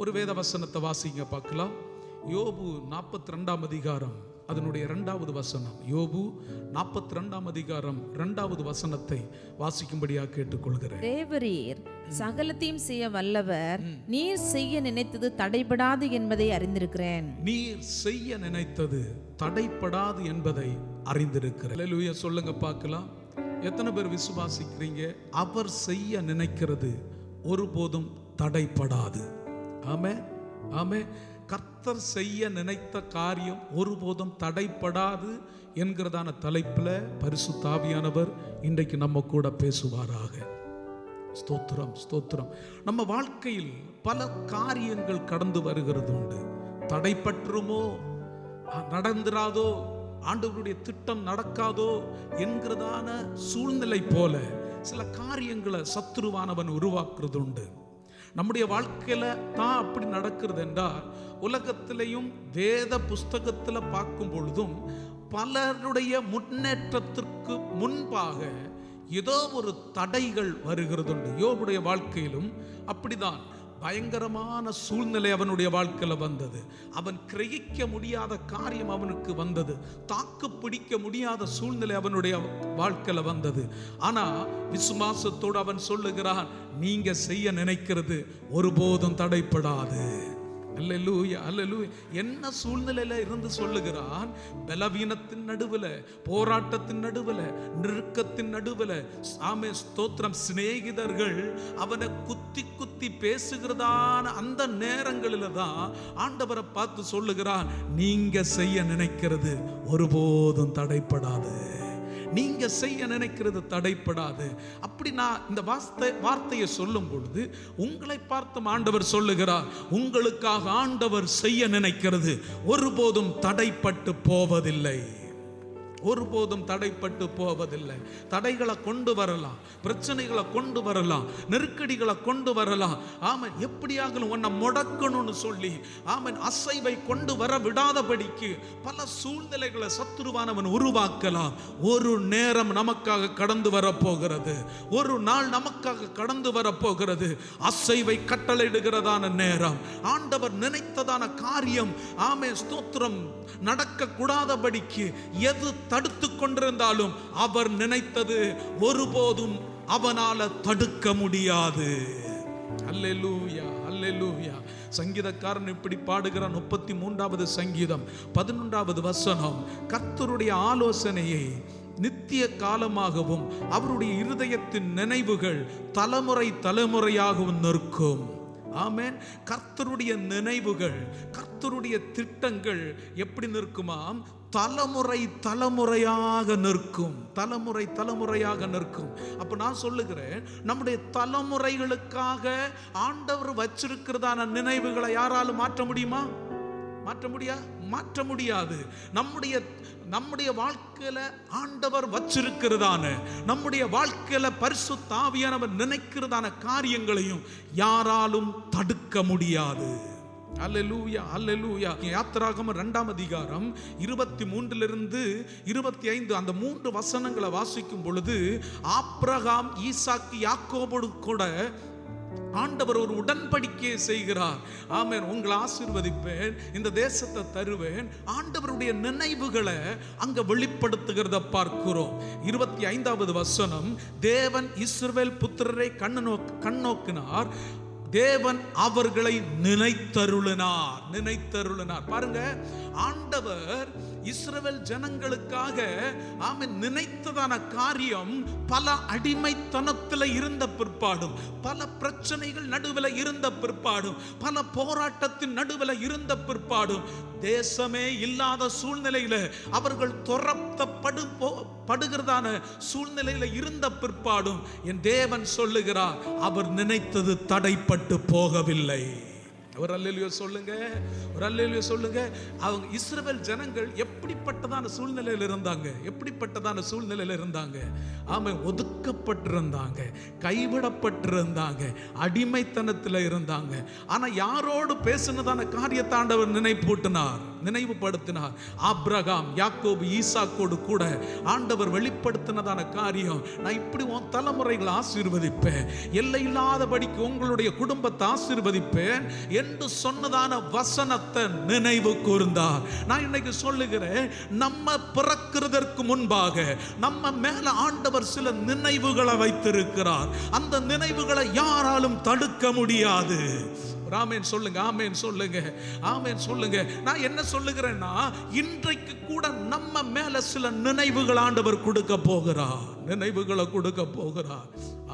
ஒரு வேத வசனத்தை வாசிங்க பார்க்கலாம். யோபு நாற்பத்தி ரெண்டாம் அதிகாரம் அதனுடைய இரண்டாவது வசனம். யோபு நாற்பத்தி ரெண்டாம் அதிகாரம் இரண்டாவது வசனத்தை வாசிக்கும்படியாக கேட்டுக்கொள்கிறேன். தேவரீர் சகலத்தையும் செய்ய வல்லவர். நீர் செய்ய நினைத்தது தடைபடாது என்பதை அறிந்திருக்கிறேன். நீர் செய்ய நினைத்தது தடைப்படாது என்பதை அறிந்திருக்கிற அல்லேலூயா சொல்லுங்க பார்க்கலாம். எத்தனை பேர் விசுவாசிக்கிறீங்க? அவர் செய்ய நினைக்கிறது ஒருபோதும் தடைப்படாது ஆமே ஆமே கர்த்தர் செய்ய நினைத்த காரியம் ஒருபோதும் தடைப்படாது என்கிறதான தலைப்பில் பரிசு தாவியானவர் இன்றைக்கு நம்ம கூட பேசுவாராக. ஸ்தோத்திரம் ஸ்தோத்திரம். நம்ம வாழ்க்கையில் பல காரியங்கள் கடந்து வருகிறது உண்டு தடைப்பற்றுமோ நடந்துராதோ ஆண்டவருடைய திட்டம் நடக்காதோ என்கிறதான சூழ்நிலை போல சில காரியங்களை சத்துருவானவன் உருவாக்குறது உண்டு நம்முடைய வாழ்க்கையில் தான் அப்படி நடக்கிறது என்றால் உலகத்திலையும் வேத புஸ்தகத்தில் பார்க்கும் பொழுதும் பலருடைய முன்னேற்றத்திற்கு முன்பாக ஏதோ ஒரு தடைகள் வருகிறது உண்டு. யோபுடைய வாழ்க்கையிலும் அப்படிதான். பயங்கரமான சூழ்நிலை அவனுடைய வாழ்க்கையில் வந்தது. அவன் கிரகிக்க முடியாத காரியம் அவனுக்கு வந்தது. தாக்கு பிடிக்க முடியாத சூழ்நிலை அவனுடைய வாழ்க்கையில் வந்தது. ஆனால் விசுவாசத்தோடு அவன் சொல்லுகிறான் நீங்கள் செய்ய நினைக்கிறது ஒருபோதும் தடைப்படாது. அல்லேலூயா அல்லேலூயா என்ன சூழ்நிலையில இருந்து சொல்லுகிறான்? பலவீனத்தின் நடுவுல போராட்டத்தின் நடுவுல நெருக்கத்தின் நடுவுல சாமே ஸ்தோத்திரம். சிநேகிதர்கள் அவனை குத்தி குத்தி பேசுகிறதான அந்த நேரங்களில் தான் ஆண்டவரை பார்த்து சொல்லுகிறான் நீங்க செய்ய நினைக்கிறது ஒருபோதும் தடைப்படாது. நீங்க செய்ய நினைக்கிறது தடைப்படாது. அப்படி நான் இந்த வார்த்தை வார்த்தையை சொல்லும் பொழுது உங்களை பார்த்தும் ஆண்டவர் சொல்லுகிறார் உங்களுக்காக ஆண்டவர் செய்ய நினைக்கிறது ஒருபோதும் தடைப்பட்டு போவதில்லை. ஒருபோதும் தடைப்பட்டு போவதில்லை. தடைகளை கொண்டு வரலாம். பிரச்சனைகளை கொண்டு வரலாம். நெருக்கடிகளை கொண்டு வரலாம். ஆமன். எப்படியாகலும் உன்னை முடக்கணும்னு சொல்லி ஆமன் அசைவை கொண்டு வர விடாதபடிக்கு பல சூழ்நிலைகளை சத்துருவானவன் உருவாக்கலாம். ஒரு நேரம் நமக்காக கடந்து வரப்போகிறது. ஒரு நாள் நமக்காக கடந்து வரப்போகிறது. அசைவை கட்டளையிடுகிறதான நேரம். ஆண்டவர் நினைத்ததான காரியம் ஆமே ஸ்தோத்திரம் நடக்கக்கூடாதபடிக்கு எது தடுத்து கொண்டிருந்தாலும் அவர் நினைத்தது ஒருபோதும் அவனால தடுக்க முடியாது. அல்லேலூயா அல்லேலூயா. சங்கீதக்காரன் இப்படி பாடுகிறான். முப்பத்தி மூன்றாவது சங்கீதம் பதினொன்றாவது வசனம். கர்த்தருடைய ஆலோசனையை நித்திய காலமாகவும் அவருடைய இருதயத்தின் நினைவுகள் தலைமுறை தலைமுறையாகவும் நிற்கும். ஆமேன். கர்த்தருடைய நினைவுகள் கர்த்தருடைய திட்டங்கள் எப்படி நிற்குமாம் தலைமுறை தலைமுறையாக நிற்கும். தலைமுறை தலைமுறையாக நிற்கும். அப்ப நான் சொல்லுகிறேன் நம்முடைய தலைமுறைகளுக்காக ஆண்டவர் வச்சிருக்கிறதான நினைவுகளை யாராலும் மாற்ற முடியுமா? மாற்ற முடியா? மாற்ற முடியாது. நம்முடைய நம்முடைய வாழ்க்கையில ஆண்டவர் வச்சிருக்கிறதான நம்முடைய வாழ்க்கையில பரிசு தாவியானவர் நினைக்கிறதான காரியங்களையும் யாராலும் தடுக்க முடியாது. அல்லேலூயா அல்லேலூயா யாத்திராகம ரெண்டாம் அதிகாரம் இருபத்தி மூன்றிலிருந்து இருபத்தி ஐந்து அந்த மூன்று வசனங்களை வாசிக்கும் பொழுது ஆப்ரகாம் ஈசாக்கு யாக்கோபோடு கூட ஆண்டவர் ஒரு உடன்படிக்கையை செய்கிறார். ஆமேன். உங்களை ஆசீர்வதிப்பேன். இந்த தேசத்தை தருவேன். ஆண்டவருடைய நினைவுகளை அங்க வெளிப்படுத்துகிறத பார்க்கிறோம். இருபத்தி ஐந்தாவது வசனம் தேவன் இஸ்ரவேல் புத்திரரை கண்ணு நோக் கண்ணோக்கினார் தேவன் அவர்களை நினைத்தருளினார். நினைத்தருளினார். பாருங்க ஆண்டவர் இஸ்ரவேல் ஜனங்களுக்காக ஆமென் நினைத்ததான காரியம் பல அடிமைத்தனத்தில் இருந்த பிற்பாடும் பல பிரச்சனைகள் நடுவில் இருந்த பிற்பாடும் பல போராட்டத்தின் நடுவில் இருந்த பிற்பாடும் தேசமே இல்லாத சூழ்நிலையில் அவர்கள் துரத்தப்படு போ- படுகிறதான சூழ்நிலையில் இருந்த பிற்பாடும் என் தேவன் சொல்லுகிறார் அவர் நினைத்தது தடைப்பட்டு போகவில்லை. ஒரு அல்லேலியோ சொல்லுங்க ஒரு அல்லேலியோ சொல்லுங்க. அவங்க இஸ்ரவேல் ஜனங்கள் எப்படிப்பட்டதான சூழ்நிலையில் இருந்தாங்க? எப்படிப்பட்டதான சூழ்நிலையில் இருந்தாங்க? ஆமை ஒதுக்கப்பட்டிருந்தாங்க கைவிடப்பட்டிருந்தாங்க அடிமைத்தனத்தில் இருந்தாங்க. ஆனால் யாரோடு பேசினதான காரியத்தாண்டவர் நினைப்பூட்டினார்? நினைவுபடுத்தினார். ஆப்ரகாம் யாக்கோபு ஈசாக்கோடு கூட ஆண்டவர் வெளிப்படுத்தினதான காரியம் நான் இப்படி உன் தலைமுறைகளை ஆசீர்வதிப்பேன். எல்லை இல்லாதபடிக்கு உங்களுடைய குடும்பத்தை ஆசீர்வதிப்பேன் என்று சொன்னதான வசனத்தை நினைவு கூர்ந்தார். நான் இன்னைக்கு சொல்லுகிறேன் நம்ம பிறக்கிறதற்கு முன்பாக நம்ம மேல ஆண்டவர் சில நினைவுகளை வைத்திருக்கிறார். அந்த நினைவுகளை யாராலும் தடுக்க முடியாது. ஆமேன் சொல்லுங்க ஆமேன் சொல்லுங்க. ஆமேன் சொல்லுங்க. நான் என்ன சொல்லுகிறேன்னா இன்றைக்கு கூட நம்ம மேல சில நினைவுகள் ஆண்டவர் கொடுக்க போகிறார். நினைவுகளை கொடுக்க போகிறார்.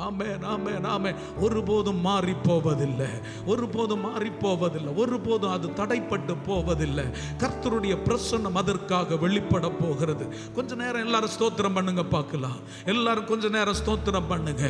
ஆமே நாமே நாமே ஒருபோதும் மாறி போவதில்லை ஒருபோதும் மாறி போவதில்லை ஒருபோதும் அது தடைப்பட்டு போவதில்லை. கர்த்தருடைய பிரசன்னம் அதற்காக வெளிப்பட போகிறது. கொஞ்ச நேரம் எல்லாரும் ஸ்தோத்திரம் பண்ணுங்க பார்க்கலாம். எல்லாரும் கொஞ்ச நேரம் ஸ்தோத்திரம் பண்ணுங்க.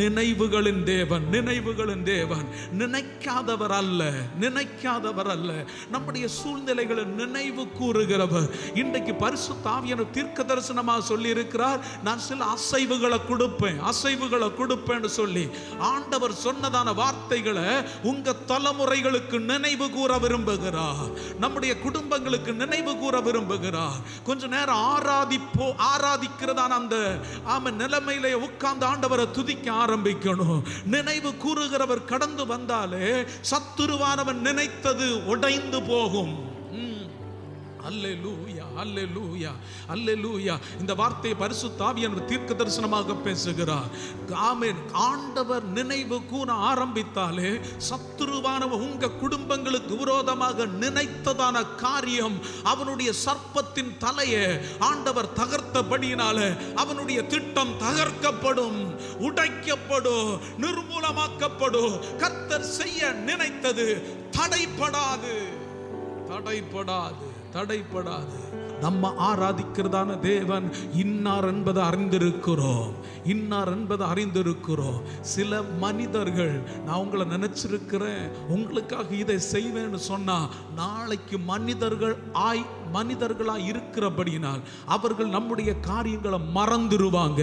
நினைவுகளின் தேவன் நினைவுகளின் தேவன். நினைக்காதவர் அல்ல நினைக்காதவர் அல்ல. நம்முடைய சூழ்நிலைகளை நினைவு கூறுகிறவர். இன்றைக்கு பரிசு தாவியன தீர்க்க தரிசனமாக சொல்லி இருக்கிறார் நான் சில அசைவுகளை கொடுப்பேன் அசைவுகளை கொடுப்பேன்னு சொல்லி ஆண்டவர் சொன்னதான வார்த்தைகளை உங்க தலைமுறைகளுக்கு நினைவு கூற விரும்புகிறார். நம்முடைய குடும்பங்களுக்கு நினைவு கூற விரும்புகிறார். கொஞ்ச நேரம் ஆராதிப்போ ஆராதிக்கிறதான அந்த ஆம நிலைமையிலே உட்கார்ந்து ஆண்டவரை துதிக்க ஆரம்பிக்கணும். நினைவு கூறுகிறவர் கடந்து வந்தாலே சத்துருவானவன் நினைத்தது உடைந்து போகும். அல்லேலூயா அல்லேலூயா அல்லேலூயா இந்த வார்த்தையை பரிசுத்த என்று தீர்க்க தரிசனமாக பேசுகிறார். ஆமென். ஆண்டவர் நினைவு கூற ஆரம்பித்தாலே சத்துருவானவன் உங்க குடும்பங்களுக்கு விரோதமாக நினைத்ததான காரியம் அவனுடைய சர்ப்பத்தின் தலையை ஆண்டவர் தகர்த்தபடியினால அவனுடைய திட்டம் தகர்க்கப்படும் உடைக்கப்படும் நிர்மூலமாக்கப்படும். கர்த்தர் செய்ய நினைத்தது தடைப்படாது தடைப்படாது தடைப்படாது. நம்ம ஆராதிக்கிறதான தேவன் இன்னார் என்பதை அறிந்திருக்கிறோம். இன்னார் என்பதை அறிந்திருக்கிறோம். சில மனிதர்கள் நான் உங்களை நினைச்சிருக்கிறேன் உங்களுக்காக இதை செய்வேன்னு சொன்னா நாளைக்கு மனிதர்கள் ஆய் மனிதர்களா இருக்கிறபடியினால் அவர்கள் நம்முடைய காரியங்களை மறந்துருவாங்க.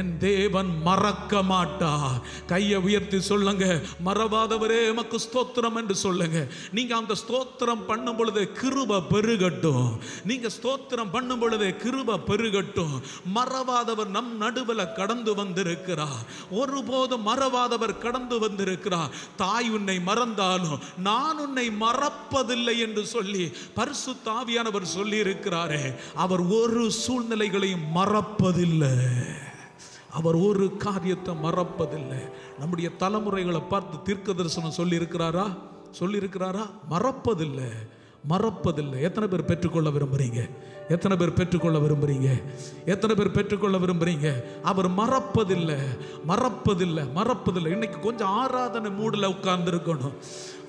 என் தேவன் மறக்க மாட்டார் கையை உயர்த்தி சொல்லுங்க மறவாதவரே எமக்கு ஸ்தோத்திரம் என்று சொல்லுங்க. நீங்க அந்த ஸ்தோத்திரம் பண்ணும் பொழுது கிருப பெருகட்டும். நீங்க ஸ்தோத்திரம் பண்ணும் பொழுது கிருப பெருகட்டும். மறவாதவர் நம் நடுவில் கடந்து வந்திருக்கிறார் ஒருபோதும் மறவாதவர் கடந்து வந்திருக்கிறார் தாய் உன்னை மறந்தாலும் நான் உன்னை மறப்பதில்லை என்று சொல்லி பரிசு தாவியானவர் சொல்லி இருக்கிறாரே அவர் ஒரு சூழ்நிலைகளையும் மறப்பதில்லை. அவர் ஒரு காரியத்தை மறப்பதில்லை. நம்முடைய தலைமுறைகளை பார்த்து தீர்க்க தரிசனம் சொல்லி இருக்கிறாரா சொல்லி இருக்கிறாரா மறப்பதில்லை. மறப்பதில்லை. எத்தனை பேர் பெற்றுக்கொள்ள விரும்புறீங்க? எத்தனை பேர் பெற்றுக்கொள்ள விரும்புறீங்க? எத்தனை பேர் பெற்றுக்கொள்ள விரும்புறீங்க? அவர் மறப்பதில்லை. மறப்பதில்லை. மறப்பதில்லை. இன்னைக்கு கொஞ்சம் ஆராதனை மூடில் உட்கார்ந்து இருக்கணும்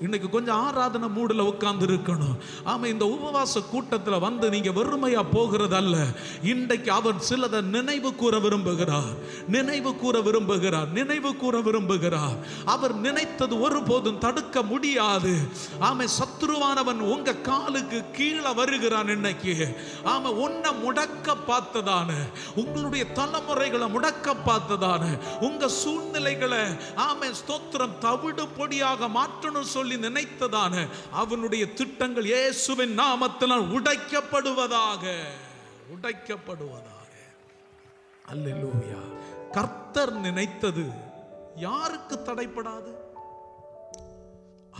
இன்னைக்கு கொஞ்சம் ஆராதனை மூடில் உட்கார்ந்து இருக்கணும் ஆமாம் இந்த உபவாச கூட்டத்தில் வந்து நீங்கள் வெறுமையாக போகிறது அல்ல இன்றைக்கு அவர் சிலதை நினைவு கூற விரும்புகிறார். நினைவு கூற விரும்புகிறார். நினைவு கூற விரும்புகிறார். அவர் நினைத்தது ஒருபோதும் தடுக்க முடியாது. ஆமை சத்ருவானவன் உங்க காலுக்கு கீழே வருகிறான் இன்னைக்கு. ஆமா உன்னை முடக்க பார்த்ததான உங்களுடைய தலைமுறைகளை முடக்க பார்த்ததான உங்க சூழ்நிலைகளை ஆமை ஸ்தோத்திரம் தவிடு பொடியாக மாற்றணும் சொல்லி சொல்லி நினைத்ததான அவனுடைய திட்டங்கள் இயேசுவின் நாமத்தினால் உடைக்கப்படுவதாக உடைக்கப்படுவதாக. அல்லேலூயா. கர்த்தர் நினைத்தது யாருக்கு தடைப்படாது?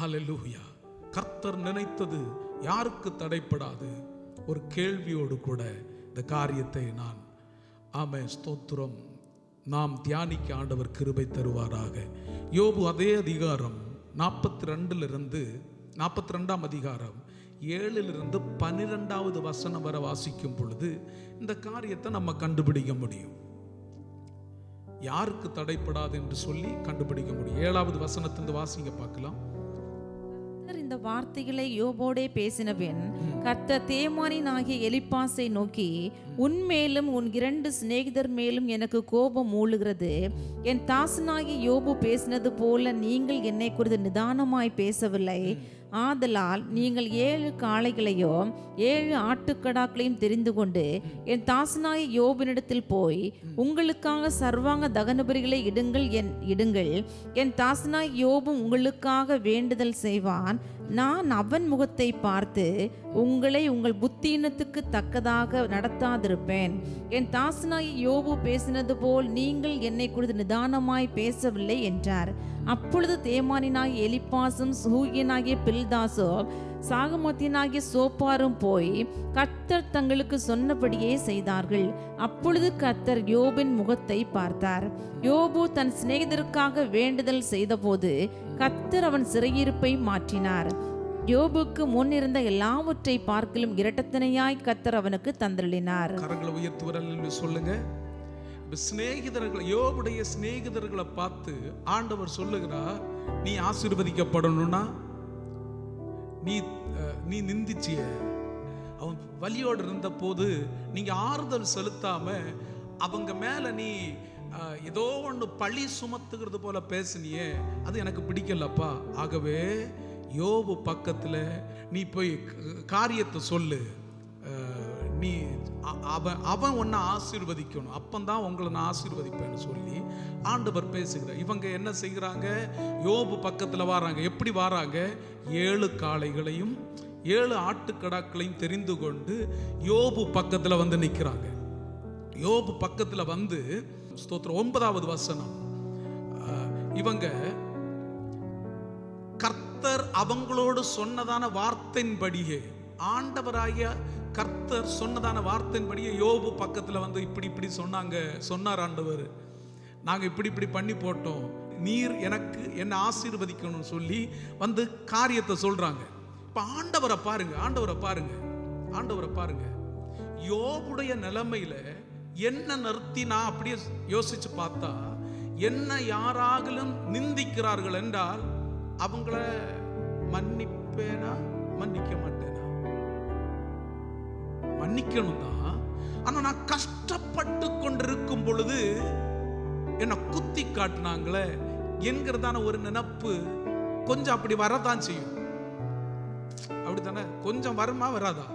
ஹalleluya கர்த்தர் நினைத்தது யாருக்கு தடைப்படாது? ஒரு கேள்வியோடு கூட இந்த காரியத்தை நான் ஆமே ஸ்தோத்திரம். நாம் தியானிக்க ஆண்டவர் கிருபை தருவாராக. யோபு அதே அதிகாரம் நாற்பத்தி ரெண்டுலேருந்து நாற்பத்தி ரெண்டாம் அதிகாரம் ஏழிலிருந்து பன்னிரெண்டாவது வசனம் வரை வாசிக்கும் பொழுது இந்த காரியத்தை நம்ம கண்டுபிடிக்க முடியும். யாருக்கு தடைப்படாது என்று சொல்லி கண்டுபிடிக்க முடியும். ஏழாவது வசனத்திலிருந்து வாசிங்க பார்க்கலாம். கர்த்தர் இந்த வார்த்தைகளை யோபோடே பேசினபின் கர்த்தர் தேமானின் ஆகிய எலிப்பாசை நோக்கி உன் மேலும் உன் இரண்டு சிநேகிதர் மேலும் எனக்கு கோபம் மூழுகிறது என் தாசனாகிய யோபு பேசினது போல நீங்கள் என்னை குறித்து நிதானமாய் பேசவில்லை. ஆதலால் நீங்கள் ஏழு காளைகளையோ ஏழு ஆட்டுக்கடாக்களையும் தெரிந்து கொண்டு என் தாசனாய யோபினிடத்தில் போய் உங்களுக்காக சர்வாங்க தகனபுரிகளை இடுங்கள் என் இடுங்கள். என் தாசனாய் யோபும் உங்களுக்காக வேண்டுதல் செய்வான். நான் அவன் முகத்தை பார்த்து உங்களை உங்கள் புத்தீனத்துக்கு தக்கதாக நடத்தாதிருப்பேன். என் தாசனாய் யோபு பேசினது போல் நீங்கள் என்னை குறித்து நிதானமாய் பேசவில்லை என்றார். அப்பொழுது தேமானினாகிய எலிப்பாசும் சூகியனாகிய பில்தாசோ சாகமத்தியனாகிய சோப்பாரும் போய் கர்த்தர் தங்களுக்கு சொன்னபடியே செய்தார்கள். அப்பொழுது கர்த்தர் யோபின் முகத்தை பார்த்தார். யோபு தன் சிநேகிதருக்காக வேண்டுதல் செய்தபோது கத்தர் அவன் சிறையிருப்பை மாற்றினார். யோபுக்கு முன் இருந்த எல்லாவற்றை பார்க்கிலும் இரட்டத்தனையாய் கத்தர் அவனுக்கு தந்தளினார் கரங்களை உயர்த்துவரல சொல்லுங்க. சிநேகிதர்களை யோபுடைய சிநேகிதர்களை பார்த்து ஆண்டவர் சொல்லுகிறார் நீ ஆசீர்வதிக்கப்படணும்னா நீ அஹ், நீ நிந்திச்சிய. அவன் வலியோடு இருந்த போது நீங்க ஆறுதல் செலுத்தாம அவங்க மேல நீ ஏதோ ஒன்று பழி சுமத்துகிறது போல பேசுனியே அது எனக்கு பிடிக்கலப்பா. ஆகவே யோபு பக்கத்தில் நீ போய் காரியத்தை சொல்லு. நீ அவன் அவன் ஒன்றை ஆசீர்வதிக்கணும். அப்பந்தான் உங்களை நான் ஆசீர்வதிப்பேன்னு சொல்லி ஆண்டவர் பேசுகிறார். இவங்க என்ன செய்கிறாங்க? யோபு பக்கத்தில் வராங்க. எப்படி வராங்க? ஏழு காளைகளையும் ஏழு ஆட்டுக்கடாக்களையும் தெரிந்து கொண்டு யோபு பக்கத்தில் வந்து நிற்கிறாங்க யோபு பக்கத்தில் வந்து ஸ்தோத்திரம் ஒன்பதாவது வசனம். இவங்க கர்த்தர் அவங்களோடு சொன்னதான வார்த்தையின்படியே ஆண்டவராகிய கர்த்தர் சொன்னதான வார்த்தையின்படியே யோபு பக்கத்துல வந்து இப்படி இப்படி சொன்னாங்க சொன்னார் ஆண்டவர். நாங்க இப்படி இப்படி பண்ணி போட்டோம். நீர் எனக்கு என்னை ஆசீர்வதிக்கணும்னு சொல்லி வந்து காரியத்தை சொல்றாங்க. இப்போ ஆண்டவரை பாருங்க ஆண்டவரை பாருங்க ஆண்டவரை பாருங்க. யோபுடைய நிலைமையில என்ன நிறுத்தி நான் அப்படியே யோசிச்சு பார்த்தா என்ன யாராகலும் நிந்திக்கிறார்கள் என்றால் அவங்கள மன்னிப்பேனா? மன்னிக்க மாட்டேனா? மன்னிக்கணும் தான் ஆனா நான் கஷ்டப்பட்டு கொண்டிருக்கும் பொழுது என்னை குத்தி காட்டினாங்களே என்கிறதான ஒரு நினப்பு கொஞ்சம் அப்படி வரதான் செய்யும். அப்படித்தானே? கொஞ்சம் வருமா வராதா?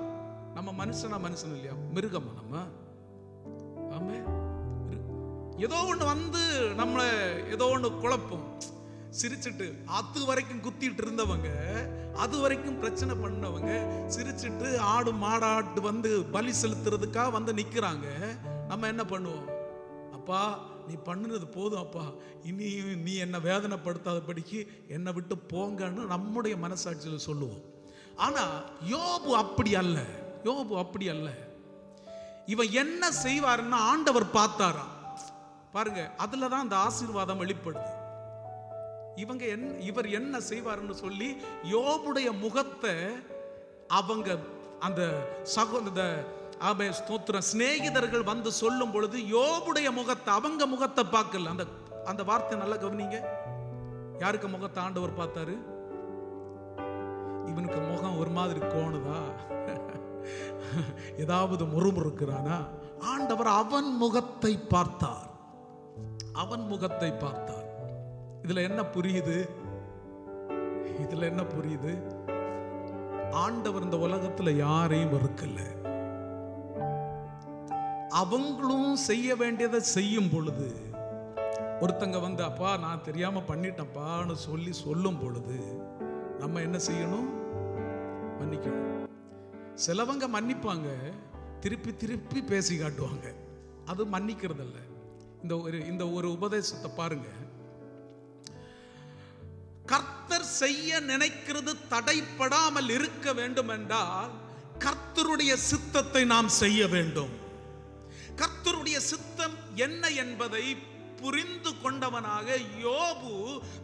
நம்ம மனுஷனா மனுஷன் இல்லையா? மிருகமா நம்ம? ஆமே ஏதோ ஒன்று வந்து நம்மளை ஏதோ ஒன்று குழப்பம். சிரிச்சிட்டு அது வரைக்கும் குத்திட்டு இருந்தவங்க அது வரைக்கும் பிரச்சனை பண்ணவங்க சிரிச்சிட்டு ஆடு மாடாட்டு வந்து பலி செலுத்துறதுக்காக வந்து நிற்கிறாங்க நம்ம என்ன பண்ணுவோம்? அப்பா நீ பண்ணுனது போதும் அப்பா. இனி நீ என்னை வேதனைப்படுத்தாதபடிக்கு என்னை விட்டு போங்கன்னு நம்முடைய மனசாட்சியில் சொல்லுவோம். ஆனால் யோபு அப்படி அல்ல. யோபு அப்படி அல்ல. இவன் என்ன செய்வாருன்னு ஆண்டவர் பார்த்தாராம் பாருங்க அதுல தான் அந்த ஆசீர்வாதம் வெளிப்படுது. இவங்க என் இவர் என்ன செய்வாருன்னு சொல்லி யோபுடைய முகத்தை அவங்க அந்த சகோதர ஆமே ஸ்தோத்திரம் சிநேகிதர்கள் வந்து சொல்லும் பொழுது யோபுடைய முகத்தை அவங்க முகத்தை பார்க்கல. அந்த அந்த வார்த்தை நல்லா கவனிங்க. யாருக்கு முகத்தை ஆண்டவர் பார்த்தாரு? இவனுக்கு முகம் ஒரு மாதிரி கோணுதா? ஏதாவது முறுமுறுக்கிறானா? ஆண்டவர் அவன் முகத்தை பார்த்தார். அவன் முகத்தை பார்த்தார். இதுல என்ன புரியுது? இதுல என்ன புரியுது? ஆண்டவர் இந்த உலகத்துல யாரையும் வெறுக்கல. அவங்களும் செய்ய வேண்டியதை செய்யும் பொழுது ஒருத்தங்க வந்து அப்பா நான் தெரியாம பண்ணிட்டேன்ப்பான்னு சொல்லி சொல்லும் பொழுது நம்ம என்ன செய்யணும்? மன்னிக்கணும். சிலவங்க மன்னிப்பாங்க திருப்பி திருப்பி பேசி காட்டுவாங்க. அது மன்னிக்கிறதில்ல. இந்த ஒரு இந்த ஒரு உபதேசத்தை பாருங்க. கர்த்தர் செய்ய நினைக்கிறது தடைப்படாமல் இருக்க வேண்டும் என்றால் கர்த்தருடைய சித்தத்தை நாம் செய்ய வேண்டும். கர்த்தருடைய சித்தம் என்ன என்பதை புரிந்து கொண்டவனாக யோபு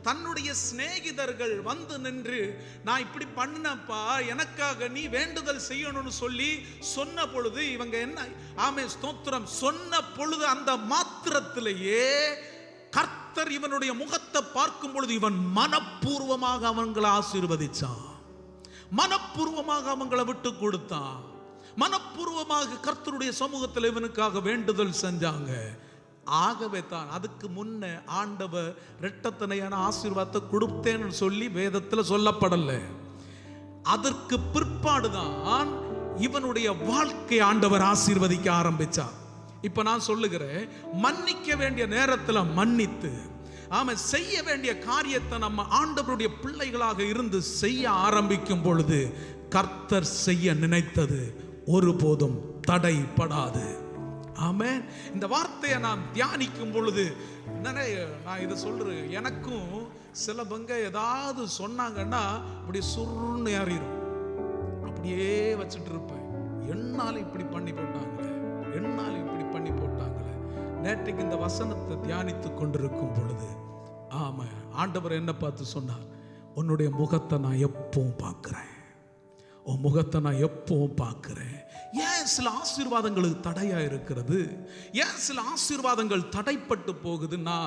தன்னுடைய சிநேகிதர்கள் வந்து நின்று நான் இப்படி பண்ணப்பா எனக்காக நீ வேண்டுதல் செய்யணும்னு சொல்லி சொன்ன பொழுது இவங்க என்ன ஆமே ஸ்தோத்திரம் சொன்ன பொழுது அந்த மாத்திரத்திலேயே கர்த்தர் இவனுடைய முகத்தை பார்க்கும் பொழுது இவன் மனப்பூர்வமாக அவங்களை ஆசீர்வதிச்சான். மனப்பூர்வமாக அவங்களை விட்டு கொடுத்தான். மனப்பூர்வமாக கர்த்தருடைய சமூகத்தில் இவனுக்காக வேண்டுதல் செஞ்சாங்க. ஆகவே தான் அதுக்கு முன்ன ஆண்டவர் ரெட்டத்தனையான ஆசீர்வாதத்தை கொடுத்தேன்னு சொல்லி வேதத்தில் சொல்லப்படல. அதற்கு பிற்பாடுதான் இவனுடைய வாழ்க்கை ஆண்டவர் ஆசீர்வதிக்க ஆரம்பிச்சார். இப்ப நான் சொல்லுகிறேன் மன்னிக்க வேண்டிய நேரத்தில் மன்னித்து ஆமாம் செய்ய வேண்டிய காரியத்தை நம்ம ஆண்டவருடைய பிள்ளைகளாக இருந்து செய்ய ஆரம்பிக்கும் பொழுது கர்த்தர் செய்ய நினைத்தது ஒருபோதும் தடைப்படாது. ஆமேன். இந்த வார்த்தையை நான் தியானிக்கும் பொழுது நிறைய நான் இதை சொல்கிறேன் எனக்கும் சில பங்க ஏதாவது சொன்னாங்கன்னா அப்படி சுருன்னு ஏறிடும் அப்படியே வச்சுட்டு இருப்பேன். என்னால் இப்படி பண்ணி போட்டாங்களே? என்னால் இப்படி பண்ணி போட்டாங்களே? நேற்றைக்கு இந்த வசனத்தை தியானித்து கொண்டிருக்கும் பொழுது ஆமாம் ஆண்டவர் என்ன பார்த்து சொன்னார்? உன்னுடைய முகத்தை நான் எப்பவும் பார்க்குறேன். உன் முகத்தை நான் எப்பவும் பார்க்குறேன். ஏன் சில ஆசீர்வாதங்களுக்கு தடையாக இருக்கிறது? ஏன் சில ஆசீர்வாதங்கள் தடைப்பட்டு போகுதுன்னா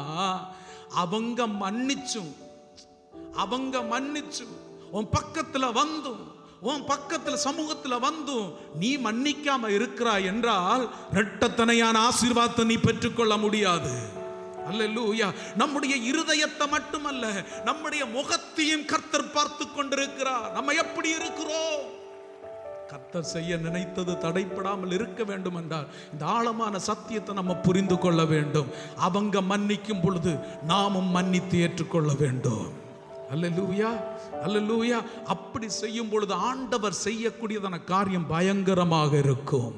அவங்க மன்னிச்சும். அவங்க மன்னிச்சும். உன் பக்கத்தில் வந்தும். உன் பக்கத்தில் சமூகத்தில் வந்தும் நீ மன்னிக்காம இருக்கிறாய் என்றால் இரட்டத்தனையான ஆசீர்வாதத்தை நீ பெற்றுக்கொள்ள முடியாது. அல்லேலூயா நம்முடைய இருதயத்தை மட்டுமல்ல நம்முடைய முகத்தையும் கர்த்தர் பார்த்து கொண்டிருக்கிறார். நம்ம எப்படி இருக்கிறோம்? கர்த்தர் செய்ய நினைத்தது தடைப்படாமல் இருக்க வேண்டும் என்றால் இந்த ஆழமான சத்தியத்தை நம்ம புரிந்து கொள்ள வேண்டும். அவங்க மன்னிக்கும் பொழுது நாமும் மன்னித்து ஏற்றுக்கொள்ள வேண்டும். அல்ல லூயா அல்ல லூயா அப்படி செய்யும் பொழுது ஆண்டவர் செய்யக்கூடியதான காரியம் பயங்கரமாக இருக்கும்.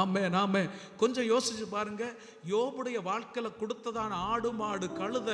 ஆமே நாமே கொஞ்சம் யோசிச்சு பாருங்க. யோபுடைய வாழ்க்கையில கொடுத்ததான ஆடு மாடு கழுத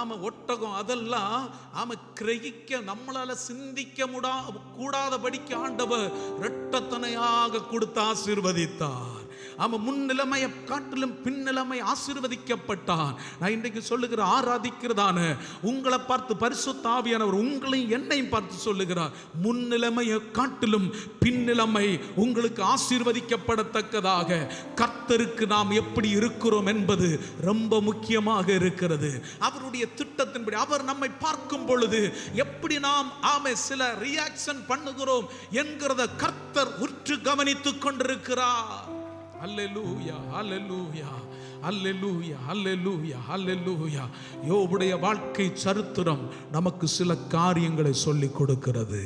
ஆம ஒட்டகம் அதெல்லாம் ஆம கிரகிக்க நம்மளால சிந்திக்க முடா கூடாதபடிக்கு ஆண்டவர் இரட்டத்தனையாக கொடுத்து ஆசீர்வதித்தார். அவன் முன்னிலைமையை காட்டிலும் பின்னிலைமை ஆசீர்வதிக்கப்பட்டான். நான் இன்றைக்கு சொல்லுகிற ஆராதிக்கிறதான உங்களை பார்த்து பரிசு ஆவியானவர் உங்களையும் என்னையும் பார்த்து சொல்லுகிறார். முன்னிலைமையை காட்டிலும் பின்னிலைமை உங்களுக்கு ஆசீர்வதிக்கப்படத்தக்கதாக கர்த்தருக்கு நாம் எப்படி இருக்கிறோம் என்பது ரொம்ப முக்கியமாக இருக்கிறது. அவருடைய திட்டத்தின்படி அவர் நம்மை பார்க்கும் பொழுது எப்படி நாம் ஆமை சில ரியாக்ஷன் பண்ணுகிறோம் என்கிறத கர்த்தர் உற்று கவனித்துக் கொண்டிருக்கிறார். அல்லேலூயா அல்லேலூயா அல்லேலூயா அல்லேலூயா அல்லேலூயா யோபுடைய வாழ்க்கை சரித்திரம் நமக்கு சில காரியங்களை சொல்லிக் கொடுக்கிறது.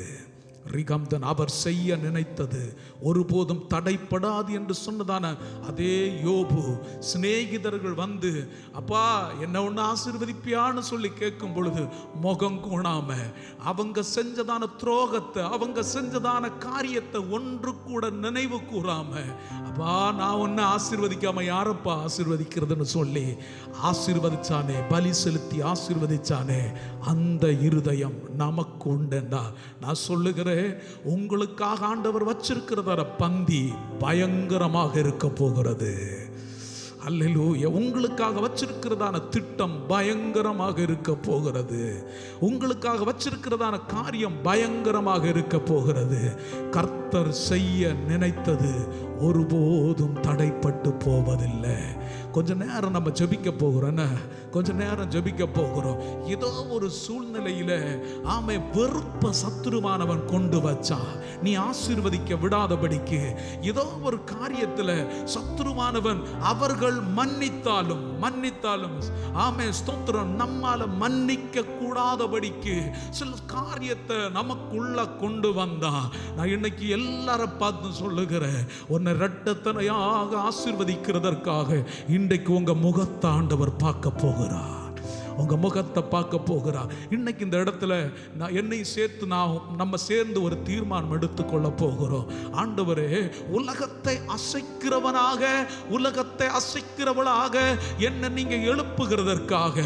ரிகம்தன் அவர் செய்ய நினைத்தது. ஒருபோதும் தடைப்படாது என்று சொன்னதான அதே யோபு சிநேகிதர்கள் வந்து அப்பா என்ன ஒன்று ஆசீர்வதிப்பியான்னு சொல்லி கேட்கும் பொழுது முகம் கூணாம அவங்க செஞ்சதான துரோகத்தை அவங்க செஞ்சதான காரியத்தை ஒன்று கூட நினைவு கூறாம அப்பா நான் ஒன்று ஆசீர்வதிக்காம யாரப்பா ஆசீர்வதிக்கிறதுன்னு சொல்லி ஆசீர்வதிச்சானே பலி செலுத்தி ஆசீர்வதிச்சானே அந்த இருதயம் நமக்கு உண்டா நான் சொல்லுகிறேன் உங்களுக்காக ஆண்டவர் வச்சிருக்கிறதான பந்தி பயங்கரமாக இருக்க போகிறது. அல்லூய உங்களுக்காக வச்சிருக்கிறதான திட்டம் பயங்கரமாக இருக்க போகிறது. உங்களுக்காக வச்சிருக்கிறதான காரியம் பயங்கரமாக இருக்க போகிறது. கர்த்தர் செய்ய நினைத்தது ஒருபோதும் தடைப்பட்டு போவதில்லை. கொஞ்ச நேரம் நம்ம ஜபிக்க போகிறோம் கொஞ்ச நேரம் ஜபிக்க போகிறோம். ஏதோ ஒரு சூழ்நிலையில ஆமை வெறுப்ப சத்துருவானவன் கொண்டு வச்சா நீ ஆசீர்வதிக்க விடாதபடிக்கு ஏதோ ஒரு காரியத்துல சத்துருவானவன் அவர்கள் மன்னித்தாலும் மன்னித்தாலும் ஆமே ஸ்தோத்திரம் நம்மால மன்னிக்க கூடாதபடிக்கு சில காரியத்தை நமக்குள்ள கொண்டு வந்தா நான் இன்னைக்கு எல்லாரும் பார்த்து சொல்லுகிறேன் உன்னை ரெட்டத்தனையாக ஆசீர்வதிக்கிறதற்காக இன்றைக்கு உங்க முகத்தாண்டவர் பார்க்க போகிறார். உங்கள் முகத்தை பார்க்க போகிறார் இன்னைக்கு இந்த இடத்துல நான் என்னை சேர்த்து நான் நம்ம சேர்ந்து ஒரு தீர்மானம் எடுத்துக்கொள்ள போகிறோம். ஆண்டவரே உலகத்தை அசைக்கிறவனாக உலகத்தை அசைக்கிறவளாக என்ன நீங்கள் எழுப்புகிறதற்காக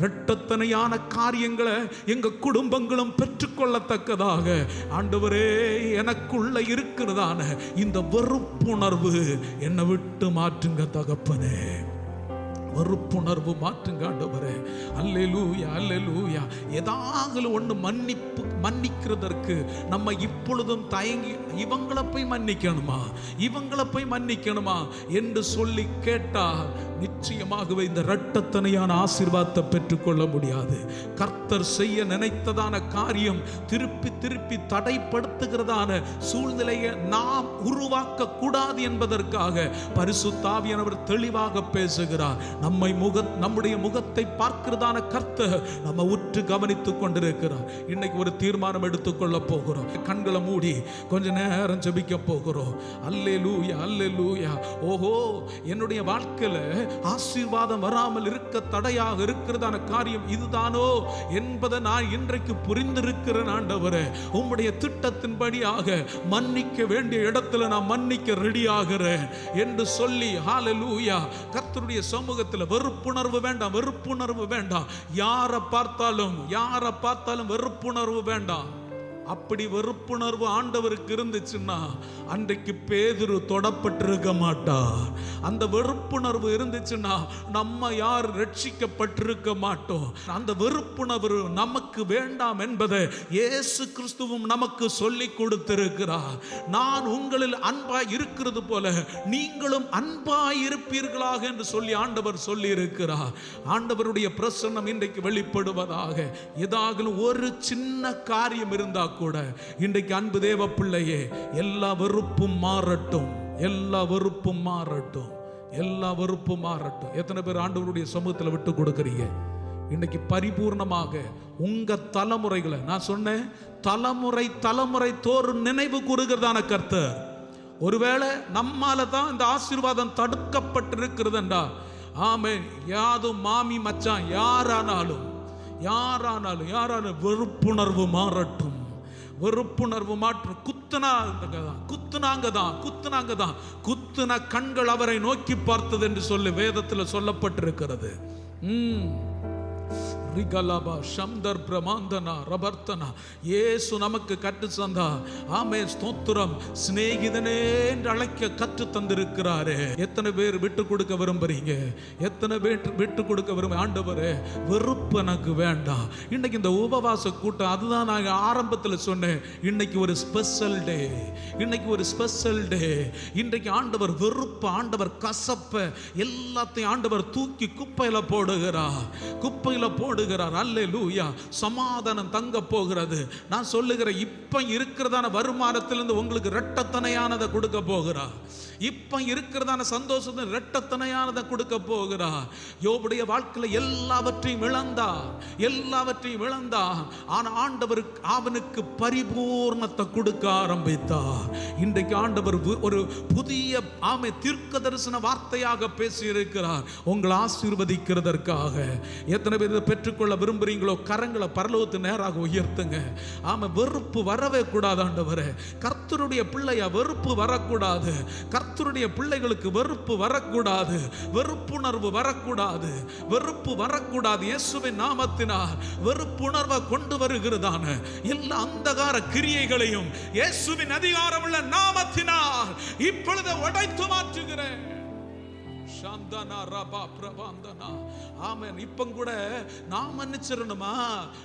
இரட்டத்தனையான காரியங்களை எங்கள் குடும்பங்களும் பெற்றுக்கொள்ளத்தக்கதாக ஆண்டவரே எனக்குள்ள இருக்கிறதான இந்த வெறுப்புணர்வு என்னை விட்டு மாற்றுங்க தகப்பனே. வெறுப்புணர்வு மாற்றுங்க ஆண்டவரே அல்லேலூயா அல்லேலூயா. ஏதாகலும் ஒன்று மன்னிப்பு மன்னிக்கிறதற்கு நம்ம இப்பொழுதும் தயங்கி இவங்களை போய் மன்னிக்கணுமா? இவங்களை போய் மன்னிக்கணுமா? என்று சொல்லி கேட்டால் நிச்சயமாகவே இந்த இரட்டத்தனையான ஆசீர்வாதத்தை பெற்றுக்கொள்ள முடியாது. கர்த்தர் செய்ய நினைத்ததான காரியம் திருப்பி திருப்பி தடைப்படுத்துகிறதான சூழ்நிலையை நாம் உருவாக்க கூடாது என்பதற்காக பரிசுத்தாவியானவர் தெளிவாக பேசுகிறார். நம்மை முக நம்முடைய முகத்தை பார்க்கிறதான கர்த்தர் நம்ம உற்று கவனித்துக் கொண்டிருக்கிறார். இன்னைக்கு ஒரு தீர்மானம் எடுத்துக்கொள்ள போகிறோம். கண்களை மூடி கொஞ்ச நேரம் ஜபிக்க போகிறோம். அல்லே லூயா அல்லே லூயா ஓஹோ என்னுடைய வாழ்க்கையில ஆசீர்வாதம் வராமல் இருக்க தடையாக இருக்கிறதான காரியம் இதுதானோ என்பதை நான் இன்றைக்கு புரிந்திருக்கிறேன் ஆண்டவர். உம்முடைய திட்டத்தின்படியாக மன்னிக்க வேண்டிய இடத்துல நான் மன்னிக்க ரெடி ஆகிறேன் என்று சொல்லி ஹalleluya கர்த்தருடைய சமூகத்தை சமூகத்தில் வெறுப்புணர்வு வேண்டாம் வெறுப்புணர்வு வேண்டாம். யாரை பார்த்தாலும் யாரை பார்த்தாலும் வெறுப்புணர்வு வேண்டாம். அப்படி வெறுப்புணர்வு ஆண்டவருக்கு இருந்துச்சுன்னா அன்றைக்கு பேதுரு தொடப்பட்டிருக்க மாட்டார். அந்த வெறுப்புணர்வு இருந்துச்சுன்னா நம்ம யார் ரட்சிக்கப்பட்டிருக்க மாட்டோம். அந்த வெறுப்புணர்வு நமக்கு வேண்டாம் என்பதை இயேசு கிறிஸ்துவும் நமக்கு சொல்லி கொடுத்திருக்கிறார். நான் உங்களில் அன்பாய் இருக்கிறது போல நீங்களும் அன்பாய் இருப்பீர்களாக என்று சொல்லி ஆண்டவர் சொல்லி இருக்கிறார் ஆண்டவருடைய பிரசன்னம் இன்றைக்கு வெளிப்படுவதாக. ஏதாகலும் ஒரு சின்ன காரியம் இருந்தால் கூட இன்றைக்கு அன்பு தேவ பிள்ளையே எல்லா வெறுப்பும் மாறட்டும். எல்லா வெறுப்பும் மாறட்டும். எல்லா வெறுப்பும் மாறட்டும். எத்தனை பேர் ஆண்டவருடைய சமூகத்தில் விட்டு கொடுக்குறீங்க? இன்னைக்கு பரிபூர்ணமாக உங்க தலைமுறைகளை நான் சொன்னேன் தலைமுறை தலைமுறை தோறும் நினைவு கூறுகிறதான கர்த்தர். ஒருவேளை நம்மால தான் இந்த ஆசீர்வாதம் தடுக்கப்பட்டிருக்கிறதுண்டா? ஆமே யாதும் மாமி மச்சான் யாரானாலும் யாரானாலும் யாரான வெறுப்புணர்வு மாறட்டும். வெறுப்புணர்வு மாற்று. குத்துனாங்க தான் குத்துனாங்க தான் குத்துனாங்க தான் குத்துன கண்கள் அவரை நோக்கி பார்த்தது என்று சொல்லி வேதத்தில் சொல்லப்பட்டிருக்கிறது. ம். ரிகலபா சந்தர் பிரமாந்தனா ரபர்த்தனா. ஏசு நமக்கு கற்று தந்தா. ஆமே ஸ்தோத்திரம். சிநேகிதனே என்று அழைக்க கற்று தந்திருக்கிறாரு. எத்தனை பேர் விட்டு கொடுக்க விரும்புறீங்க? எத்தனை பேர் விட்டு கொடுக்க விரும்ப ஆண்டவரே வெறுப்பு எனக்கு வேண்டாம் இன்னைக்கு இந்த உபவாச கூட்டம் அதுதான் நான் ஆரம்பத்தில் சொன்னேன். இன்னைக்கு ஒரு ஸ்பெஷல் டே இன்னைக்கு ஒரு ஸ்பெஷல் டே இன்றைக்கு ஆண்டவர் வெறுப்பு ஆண்டவர் கசப்ப எல்லாத்தையும் ஆண்டவர் தூக்கி குப்பையில் போடுகிறார். குப்பையில போடுகிறார். அல்லே லூயா சமாதானம் தங்க போகிறது. நான் சொல்லுகிறேன் இப்போ இருக்கிறதான வருமானத்திலிருந்து உங்களுக்கு ரெட்டத்தனையானதை கொடுக்க போகிறார் இப்போ இருக்கிறதான சந்தோஷத்தை ரெட்டத்தனையானதை கொடுக்க போகிறார் யோபுடைய வாழ்க்கையில் எல்லாவற்றையும் இழந்தா. எல்லாவற்றையும் இழந்தா. ஆனால் ஆண்டவர் அவனுக்கு பரிபூர்ணத்தை கொடுக்க ஆரம்பித்தார் இன்றைக்கு ஆண்டவர் ஒரு புதிய ஆமை தீர்க்க தரிசன வார்த்தையாக பேசி இருக்கிறார் உங்களை ஆசீர்வதிக்கிறதற்காக. எத்தனை பேர் பெற்று பெற்றுக்கொள்ள விரும்புறீங்களோ கரங்களை பரலோகத்து நேராக உயர்த்துங்க. ஆமா வெறுப்பு வரவே கூடாது கர்த்தருடைய பிள்ளையா வெறுப்பு வரக்கூடாது. கர்த்தருடைய பிள்ளைகளுக்கு வெறுப்பு வரக்கூடாது. வெறுப்புணர்வு வரக்கூடாது. வெறுப்பு வரக்கூடாது இயேசுவின் நாமத்தினால். வெறுப்புணர்வை கொண்டு வருகிறதான எல்லா அந்தகார கிரியைகளையும் இயேசுவின் அதிகாரமுள்ள நாமத்தினால் இப்பொழுது உடைத்து மாற்றுகிறேன். சாந்தனா ரபா பிரபாந்தனா ஆமன் இப்போ கூட நான் மன்னிச்சிடணுமா?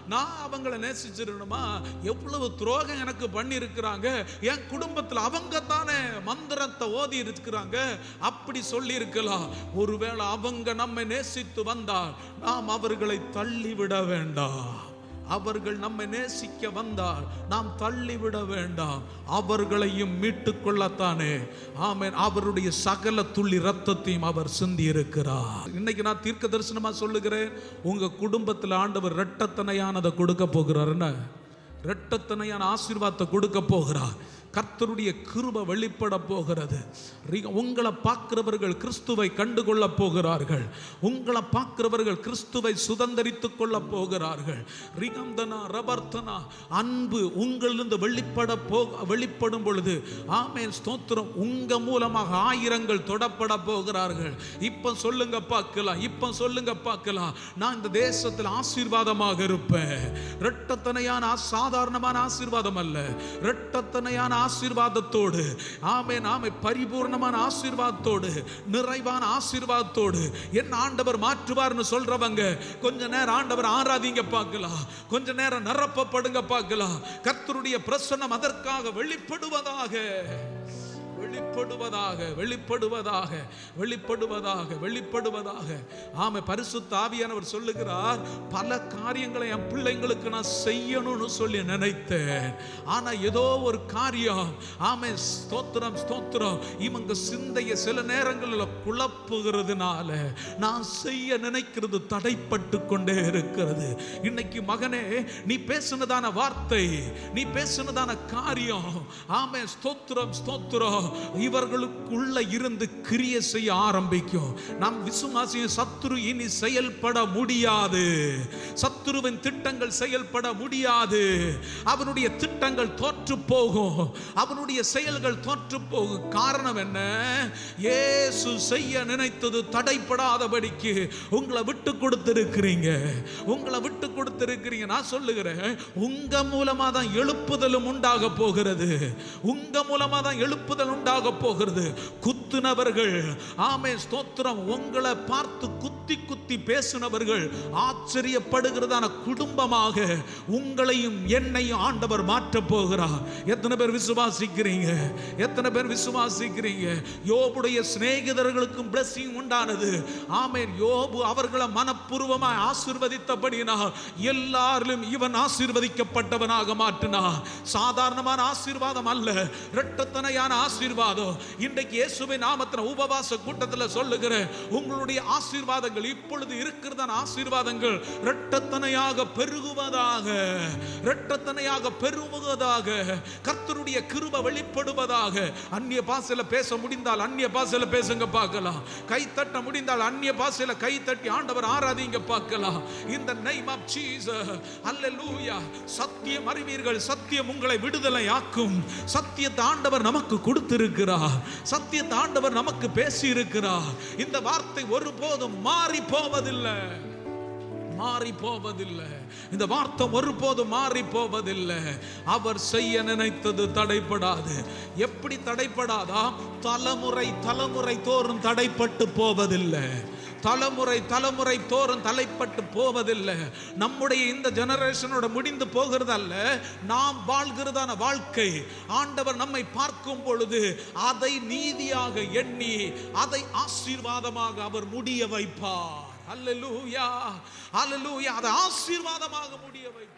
நான் அவங்கள நேசிச்சிடணுமா? எவ்வளவு துரோகம் எனக்கு பண்ணியிருக்கிறாங்க? என் குடும்பத்தில் அவங்க தானே மந்திரத்தை ஓதி இருக்கிறாங்க அப்படி சொல்லியிருக்கலாம். ஒருவேளை அவங்க நம்மை நேசித்து வந்தால் நாம் அவர்களை தள்ளிவிட வேண்டாம். அவர்கள் நம்மை நேசிக்க வந்தால் நாம் தள்ளிவிட வேண்டாம். அவர்களையும் மீட்டுக் கொள்ளத்தானே ஆமேன். அவருடைய சகல துள்ளி ரத்தத்தையும் அவர் சிந்தி இருக்கிறார் இன்னைக்கு நான் தீர்க்க தரிசனமா சொல்லுகிறேன். உங்க குடும்பத்தில் ஆண்டவர் ரெட்டத்தனையானதை கொடுக்க போகிறாருன்னு ரெட்டத்தனையான ஆசீர்வாதத்தை கொடுக்க போகிறார். கர்த்தருடைய கிருப வெளிப்பட போகிறது. உங்களை பார்க்கிறவர்கள் கிறிஸ்துவை கண்டுகொள்ள போகிறார்கள். உங்களை பார்க்கிறவர்கள் கிறிஸ்துவை சுதந்தரித்துக் கொள்ள போகிறார்கள். ரிகந்தனா ரபர்த்தனா அன்பு உங்களிலிருந்து வெளிப்பட போ வெளிப்படும் பொழுது ஆமே ஸ்தோத்திரம் உங்க மூலமாக ஆயிரங்கள் தொடப்பட போகிறார்கள். இப்ப சொல்லுங்க பார்க்கலாம் இப்ப சொல்லுங்க பார்க்கலாம். நான் இந்த தேசத்தில் ஆசீர்வாதமாக இருப்பேன். இரட்டத்தனையான சாதாரணமான ஆசீர்வாதம் அல்ல. இரட்டத்தனையான ஆசீர்வாதத்தோடு. ஆமே நாமே பரிபூர்ணமான ஆசீர்வாதத்தோடு நிறைவான ஆசீர்வாதத்தோடு. என் ஆண்டவர் மாற்றுவார்னு சொல்றவங்க கொஞ்ச நேரம் ஆண்டவர் ஆராதிங்க பார்க்கலாம் கொஞ்ச நேரம் நிரப்பப்படுங்க பார்க்கலாம் கர்த்தருடைய பிரசன்னம் அதற்காக வெளிப்படுவதாக. வெளிப்படுவதாக வெளிப்படுவதாக வெளிப்படுவதாக வெளிப்படுவதாக. ஆமை பரிசு தாவியானவர் சொல்லுகிறார் பல காரியங்களை என் பிள்ளைங்களுக்கு நான் செய்யணும்னு சொல்லி நினைத்தேன். ஆனா ஏதோ ஒரு காரியம். ஆமை ஸ்தோத்திரம் ஸ்தோத்திரம். இவங்க சிந்தைய சில நேரங்களில் குழப்புகிறதுனால நான் செய்ய நினைக்கிறது தடைப்பட்டு கொண்டே இருக்கிறது. இன்னைக்கு மகனே நீ பேசுனதான வார்த்தை நீ பேசுனதான காரியம். ஆமை ஸ்தோத்திரம் ஸ்தோத்திரம். இவர்களுக்குள்ள இருந்து கிரிய செய்ய ஆரம்பிக்கும். நம் விசுவாசிய சத்துரு இனி செயல்பட முடியாது. சத்துருவின் திட்டங்கள் செயல்பட முடியாது. அவனுடைய திட்டங்கள் தோற்று போகும். அவனுடைய செயல்கள் தோற்று போகும். காரணம் என்ன? ஏசு செய்ய நினைத்தது தடைப்படாதபடிக்கு உங்களை விட்டு கொடுத்திருக்கிறீங்க. உங்களை விட்டு கொடுத்திருக்கிறீங்க. நான் சொல்லுகிறேன் உங்க மூலமா தான் எழுப்புதலும் உண்டாக போகிறது. உங்க மூலமா தான் எழுப்புதல் உண்டாக போகிறது. குத்துனவர்கள் ஆமே ஸ்தோத்திரம் உங்களை பார்த்து குத்து குத்தி குத்தி பேசினவர்கள் ஆச்சரியப்படுகிறதான குடும்பமாக உங்களையும் என்னையும் ஆண்டவர் மாற்ற போகிறார். எத்தனை பேர் விசுவாசிக்கிறீங்க? எத்தனை பேர் விசுவாசிக்கிறீங்க? யோபுடைய சிநேகிதர்களுக்கும் பிளஸிங் உண்டானது. ஆமென். யோபு அவர்களை மனப்பூர்வமாய் ஆசிர்வதித்தபடினா எல்லாரிலும் இவன் ஆசீர்வதிக்கப்பட்டவனாக மாற்றினா சாதாரணமான ஆசீர்வாதம் அல்ல இரட்டத்தனையான ஆசீர்வாதம். இன்றைக்கு இயேசுவை நாமத்தின உபவாச கூட்டத்தில் சொல்லுகிறேன் உங்களுடைய ஆசீர்வாதங்கள் இப்பொழுது இருக்கிறதான ஆசீர்வாதங்கள் இரட்டத்தனையாக பெருகுவதாக இரட்டத்தனையாக பெருகுவதாக கர்த்தருடைய கிருப வெளிப்படுவதாக. அந்நிய பாசையில் பேச முடிந்தால் அந்நிய பாசையில் பேசுங்க பார்க்கலாம். கை தட்ட முடிந்தால் அந்நிய பாசையில் கை தட்டி ஆண்டவர் ஆராதிங்க பார்க்கலாம். இந்த நெய்ம் ஆஃப் ஜீசஸ் அல்லேலூயா சத்தியம் அறிவீர்கள். சத்தியம் உங்களை விடுதலை ஆக்கும் சத்தியத்தை ஆண்டவர் நமக்கு கொடுத்திருக்கிறார். சத்தியத்தை ஆண்டவர் நமக்கு பேசி இருக்கிறார் இந்த வார்த்தை ஒருபோதும் மாறி போவதில்லை மாறி போவதில்லை இந்த வார்த்தை ஒருபோதும் மாறி போவதில்லை அவர் செய்ய நினைத்தது தடைப்படாது எப்படி தடைப்படாதா தலைமுறை தலைமுறை தோறும் தடைப்பட்டு போவதில்லை. தலைமுறை தலைமுறை தோறும் தலைப்பட்டு போவதில்லை. நம்முடைய இந்த ஜெனரேஷனோட முடிந்து போகிறதல்ல. நாம் வாழ்கிறதான வாழ்க்கை. ஆண்டவர் நம்மை பார்க்கும் பொழுது அதை நீதியாக எண்ணி அதை ஆசீர்வாதமாக அவர் முடிய வைப்பார். அல்ல லூயா அதை ஆசீர்வாதமாக முடிய வைப்பார்.